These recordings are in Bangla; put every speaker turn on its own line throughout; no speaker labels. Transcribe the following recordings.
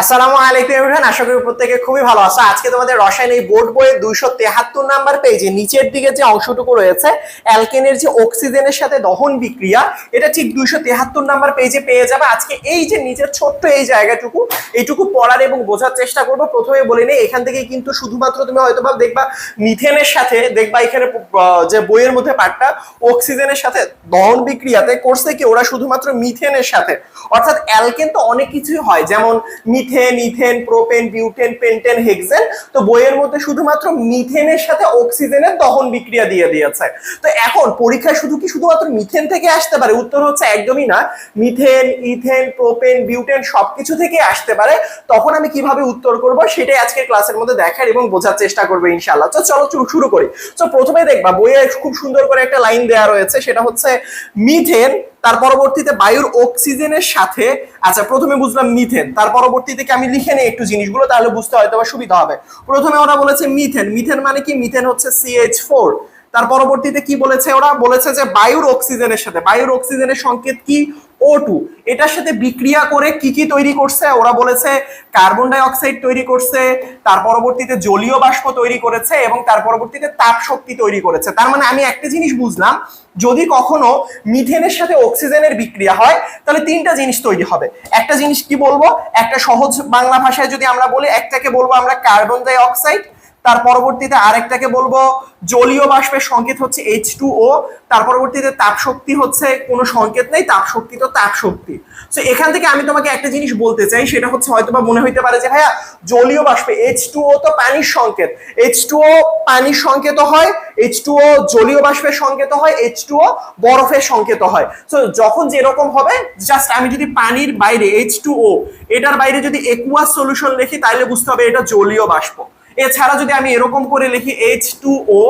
আসসালামু আলাইকুম এভরিওয়ান আশা করি প্রত্যেকে খুবই ভালো আছো। আজকে তোমাদের রসায়ন এই বোর্ড বইয়ের দুইশো তেহাত্তর নাম্বার পেজে নিচের দিকে যে অংশটুকু রয়েছে, অ্যালকেনের যে অক্সিজেনের সাথে দহন বিক্রিয়া, এটা ঠিক দুইশো তেহাত্তর নাম্বার পেজে পেয়ে যাবে। আজকে এই যে নিচের ছোট্ট এই জায়গাটুকু, এইটুকু পড়ার এবং বোঝার চেষ্টা করব। প্রথমে বলে নেই, এখান থেকে কিন্তু শুধুমাত্র তুমি হয়তো বা দেখবা মিথেনের সাথে, দেখবা এখানে যে বইয়ের মধ্যে পার্টটা অক্সিজেনের সাথে দহন বিক্রিয়াতে করছে কি ওরা শুধুমাত্র মিথেনের সাথে। অর্থাৎ অ্যালকেন তো অনেক কিছুই হয়, যেমন ethane, propane, butane, pentane, hexane. তো বইয়ের মধ্যে শুধুমাত্র মিথেনের সাথে অক্সিজেনের দহন বিক্রিয়া দিয়ে দিয়েছে। তো এখন পরীক্ষায় শুধু কি শুধুমাত্র মিথেন থেকে আসতে পারে? উত্তর হচ্ছে একদমই না। মিথেন, ইথেন, প্রোপেন, বিউটেন সবকিছু থেকে আসতে পারে। তখন আমি কীভাবে উত্তর করব সেটাই আজকে ক্লাসের মধ্যে দেখার এবং বোঝার চেষ্টা করব ইনশাআল্লাহ। তো চলো চলো শুরু করি। তো প্রথমে দেখবা বইয়ে খুব সুন্দর করে একটা লাইন দেওয়া রয়েছে। সেটা হচ্ছে, মিথেন তার পরবর্তীতে বায়ুর অক্সিজেনের সাথে আচ্ছা প্রথমে বুঝলাম মিথেন, তার পরবর্তীতে কি আমি লিখে নিই একটু জিনিসগুলো, তাহলে বুঝতে হয়তো বা সুবিধা হবে। প্রথমে ওরা বলেছে মিথেন মিথেন মানে কি? মিথেন হচ্ছে সিএইচ ফোর তার পরবর্তীতে কি বলেছে ওরা? বলেছে যে বায়ুর অক্সিজেনের সাথে, বায়ুর অক্সিজেনের সংকেত কি? ও টু এটার সাথে বিক্রিয়া করে কি কি তৈরি করছে? ওরা বলেছে কার্বন ডাই অক্সাইড তৈরি করছে, তার পরবর্তীতে জলীয় বাষ্প তৈরি করেছে এবং তার পরবর্তীতে তাপ শক্তি তৈরি করেছে। তার মানে আমি একটা জিনিস বুঝলাম, যদি কখনো মিথেনের সাথে অক্সিজেনের বিক্রিয়া হয়, তাহলে তিনটা জিনিস তৈরি হবে। একটা জিনিস কি বলব? একটা সহজ বাংলা ভাষায় যদি আমরা বলি, একটাকে বলব আমরা কার্বন ডাই অক্সাইড তার পরবর্তীতে আরেকটাকে বলব, জলীয় বাষ্পের সংকেত হচ্ছে এইচ টু ও তার পরবর্তীতে তাপ শক্তি হচ্ছে কোনো সংকেত নেই তাপ শক্তি তো তাপ শক্তি তো এখান থেকে আমি তোমাকে একটা জিনিস বলতে চাই, সেটা হচ্ছে হয়তো বা মনে হইতে পারে যে, ভাইয়া, জলীয় বাষ্পে এইচ টু ও তো পানির সংকেত। এইচ টু ও পানির সংকেত হয় এইচ টু ও জলীয় বাষ্পের সংকেত হয় এইচ টু ও বরফের সংকেত হয়। তো যখন যেরকম হবে জাস্ট আমি যদি পানির বাইরে এইচ টু ও এটার বাইরে যদি একুয়াস সলিউশন লিখি তাহলে বুঝতে হবে এটা জলীয় বাষ্প। এছাড়া যদি আমি এরকম করে লিখি এইচ টু ও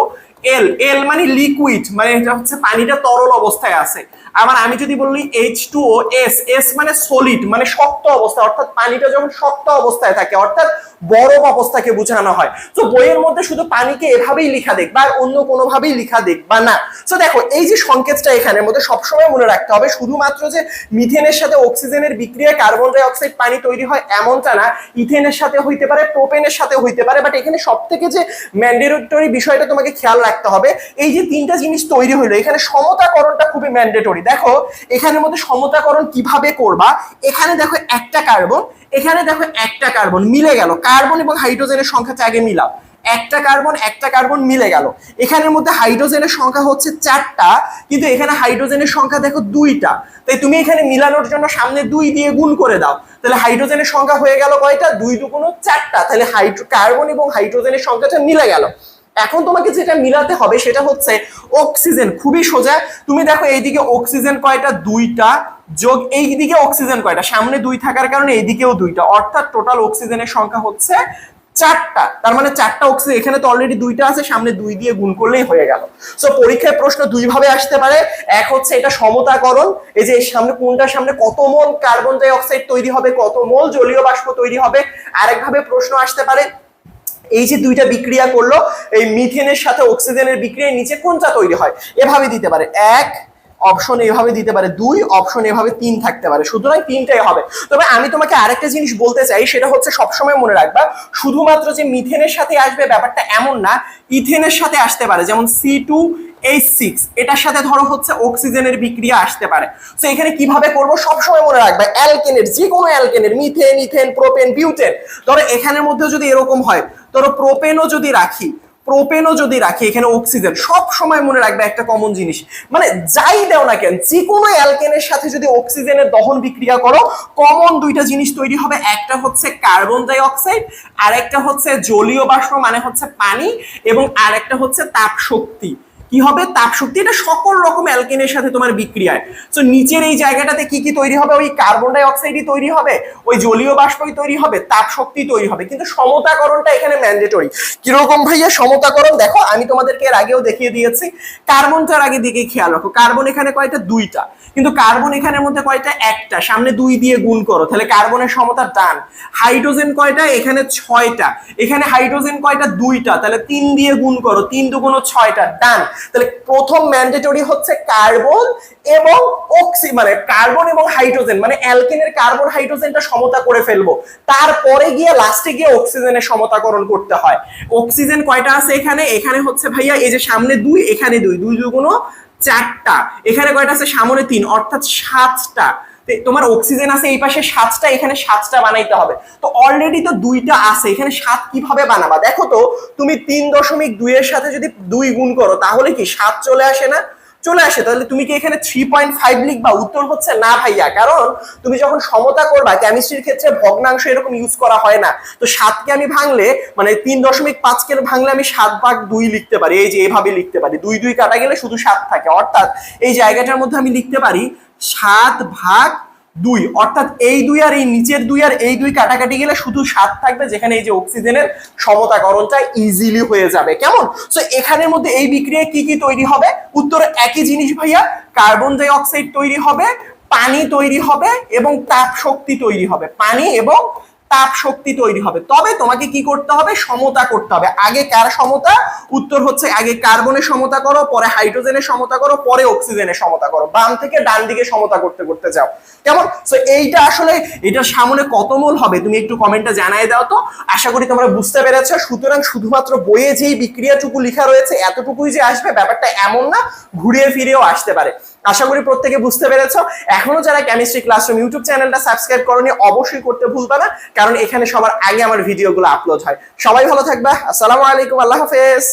এল এল মানে লিকুইড মানে এটা হচ্ছে পানিটা তরল অবস্থায় আছে। আবার আমি যদি বলি H two O S S মানে সলিড মানে শক্ত অবস্থা, অর্থাৎ পানিটা যখন শক্ত অবস্থায় থাকে, অর্থাৎ বরফ অবস্থাকে বোঝানো হয়। তো বইয়ের মধ্যে শুধু পানিকে এভাবেই লিখা দেখবা আর অন্য কোনোভাবেই লেখা দেখবা না। তো দেখো, এই যে সংকেতটা এখানের মধ্যে সবসময় মনে রাখতে হবে, শুধুমাত্র যে মিথেনের সাথে অক্সিজেনের বিক্রিয়ায় কার্বন ডাই অক্সাইড পানি তৈরি হয় এমনটা না ইথেনের সাথে হইতে পারে প্রোপেনের সাথে হইতে পারে বাট এখানে সব থেকে যে ম্যান্ডেটরি বিষয়টা তোমাকে খেয়াল রাখতে হবে, এই যে তিনটা জিনিস তৈরি হইল, এখানে সমতাকরণটা খুবই ম্যান্ডেটরি দেখো, এখানের মধ্যে সমতাকরণ কীভাবে করবা? এখানে দেখো একটা কার্বন এখানে দেখো একটা কার্বন মিলে গেল। কার্বন এবং হাইড্রোজেনের সংখ্যাটা আগে মিলাও। একটা কার্বন একটা কার্বন মিলে গেল। এখানের মধ্যে হাইড্রোজেনের সংখ্যা হচ্ছে চারটা, কিন্তু এখানে হাইড্রোজেনের সংখ্যা দেখো দুইটা। তাই তুমি এখানে মিলানোর জন্য সামনে দুই দিয়ে গুণ করে দাও। তাহলে হাইড্রোজেনের সংখ্যা হয়ে গেল কয়টা? দুই দুগুণ চারটা। তাহলে হাইড্রো, কার্বন এবং হাইড্রোজেনের সংখ্যাটা মিলে গেল। এখন তোমাকে যেটা মিলাতে হবে সেটা হচ্ছে অক্সিজেন খুবই সোজা। তুমি দেখো এইদিকে অক্সিজেন কয়টা? দুইটা। যোগ এই দিকে অক্সিজেন কয়টা? সামনে দুই থাকার কারণে এইদিকেও দুইটা। অর্থাৎ টোটাল অক্সিজেনের সংখ্যা হচ্ছে চারটা। তার মানে চারটা অক্সিজেন এখানে তো অলরেডি দুইটা আছে, সামনে দুই দিয়ে গুণ করলেই হয়ে গেল। সো পরীক্ষায় প্রশ্ন দুই ভাবে আসতে পারে। এক হচ্ছে এটা সমতাকরণ। এই যে সামনে কোনটার সামনে কত মোল? কার্বন ডাই অক্সাইড তৈরি হবে, কত মোল? জলীয় বাষ্প তৈরি হবে। আরেকভাবে প্রশ্ন আসতে পারে এই যে দুইটা বিক্রিয়া করল, এই মিথেনের সাথে অক্সিজেনের বিক্রিয়ার নিচে কোনটা তৈরি হয়? এভাবে দিতে পারে এক, অপশন এভাবে দিতে পারে দুই, অপশন এভাবে তিন থাকতে পারে। সুতরাং তিনটাই হবে। তবে আমি তোমাকে আরেকটা জিনিস বলতে চাই, সেটা হচ্ছে সবসময় মনে রাখবা, শুধুমাত্র যে মিথেনের সাথে আসবে ব্যাপারটা এমন না, ইথেনের সাথে আসতে পারে, যেমন সি টু এইচ সিক্স এটার সাথে ধরো হচ্ছে অক্সিজেনের বিক্রিয়া আসতে পারে। তো এখানে কীভাবে করব? সবসময় মনে রাখবে, অ্যালকেনের যে কোনো অ্যালকেনের, মিথেন, ইথেন, প্রোপেন, বিউটেন, ধরো এখানের মধ্যে যদি এরকম হয় ধরো প্রোপেনও যদি রাখি প্রোপেনও যদি রাখি, এখানে অক্সিজেন সব সময় মনে রাখবে একটা কমন জিনিস। মানে যাই দেও না কেন যে কোনো অ্যালকেনের সাথে যদি অক্সিজেনের দহন বিক্রিয়া করো কমন দুইটা জিনিস তৈরি হবে। একটা হচ্ছে কার্বন ডাই অক্সাইড আর একটা হচ্ছে জলীয় বাষ্প মানে হচ্ছে পানি, এবং আর একটা হচ্ছে তাপ শক্তি কি হবে? তাপ শক্তি। এটা সকল রকম অ্যালকেনের সাথে তোমার বিক্রিয়ায়। তো নিচের এই জায়গাটাতে কি কি তৈরি হবে? ওই কার্বন ডাই অক্সাইডই তৈরি হবে, ওই জলীয় বাষ্পই তৈরি হবে, তাপ শক্তি তৈরি হবে। কিন্তু সমতাকরণটা এখানে ম্যান্ডেটরি কীরকম ভাইয়া সমতাকরণ? দেখো, আমি তোমাদেরকে এর আগেও দেখিয়ে দিয়েছি। কার্বনটার আগে দিকে খেয়াল রাখো। কার্বন এখানে কয়টা? দুইটা। কিন্তু কার্বন এখানের মধ্যে কয়টা? একটা। সামনে দুই দিয়ে গুণ করো। তাহলে কার্বনের সমতা ডান হাইড্রোজেন কয়টা? এখানে ছয়টা। এখানে হাইড্রোজেন কয়টা? দুইটা। তাহলে তিন দিয়ে গুণ করো। তিন দুগুণ ছয়টা। ডান তাহলে প্রথম ম্যান্ডেটরি হচ্ছে কার্বন এবং অক্সি মানে কার্বন এবং হাইড্রোজেন মানে অ্যালকেনের কার্বন হাইড্রোজেনটা সমতা করে ফেলব। তারপরে গিয়ে লাস্টে গিয়ে অক্সিজেনের সমতাকরণ করতে হয়। অক্সিজেন কয়টা আছে এখানে? এখানে হচ্ছে ভাইয়া এই যে সামনে দুই, এখানে দুই দুই দুগুণ চারটা। এখানে কয়টা আছে? সামনে তিন, অর্থাৎ সাতটা। তোমার অক্সিজেন আছে এই পাশে সাতটা, এখানে সাতটা বানাইতে হবে। তো অলরেডি তো দুইটা আছে, এখানে সাত কীভাবে বানাবা? দেখো তো, তুমি তিন দশমিক দুইয়ের সাথে যদি দুই গুণ করো, তাহলে কি সাত চলে আসে না? চলে আসে, তাহলে তুমি কি এখানে থ্রি পয়েন্ট ফাইভ লিখবা? উত্তর হচ্ছে না ভাইয়া, কারণ তুমি যখন সমতা করবা কেমিস্ট্রির ক্ষেত্রে ভগ্নাংশ এরকম ইউজ করা হয় না। তো সাতকে আমি ভাঙলে মানে তিন দশমিক পাঁচকে ভাঙলে আমি সাত ভাগ দুই লিখতে পারি। এই যে এভাবে লিখতে পারি। দুই দুই কাটা গেলে শুধু সাত থাকে। অর্থাৎ এই জায়গাটার মধ্যে আমি লিখতে পারি সাত ভাগ দুই। অর্থাৎ এই দুই আর এই নিচের দুই আর এই দুই কাটাকাটি গেলে শুধু সাত থাকবে, যেখানে এই যে অক্সিজেনের সমতাকরণটা ইজিলি হয়ে যাবে। কেমন? তো এখানের মধ্যে এই বিক্রিয়ায় কি কি তৈরি হবে? উত্তর একই জিনিস ভাইয়া কার্বন ডাই অক্সাইড তৈরি হবে, পানি তৈরি হবে এবং তাপ শক্তি তৈরি হবে। পানি এবং তাপ শক্তি তৈরি হবে। তবে তোমাকে কি করতে হবে? সমতা করতে হবে। আগে কার সমতা? উত্তর হচ্ছে আগে কার্বনের সমতা করো, পরে হাইড্রোজেনের সমতা করো, পরে অক্সিজেনের সমতা করো। বাম থেকে ডান দিকে সমতা করতে করতে যাও। কেমন? সো এইটা আসলে এটার সামনে কত মোল হবে? তুমি একটু কমেন্টে জানাই দাও তো। আশা করি তোমরা বুঝতে পেরেছ। সুতরাং শুধুমাত্র বইয়ে যেই বিক্রিয়াটুকু লেখা রয়েছে, এতটুকুই যে আসবে, ব্যাপারটা এমন না, ঘুরিয়ে ফিরেও আসতে পারে। আশা করি প্রত্যেকে বুঝতে পেরেছ। এখনও যারা কেমিস্ট্রি ক্লাসরুম ইউটিউব চ্যানেলটা সাবস্ক্রাইব করনি, অবশ্যই করতে ভুলবে না কারণ এখানে সবার আগে আমার ভিডিওগুলো আপলোড হয়। সবাই ভালো থাকবে। আসসালামু আলাইকুম, আল্লাহ হাফেজ।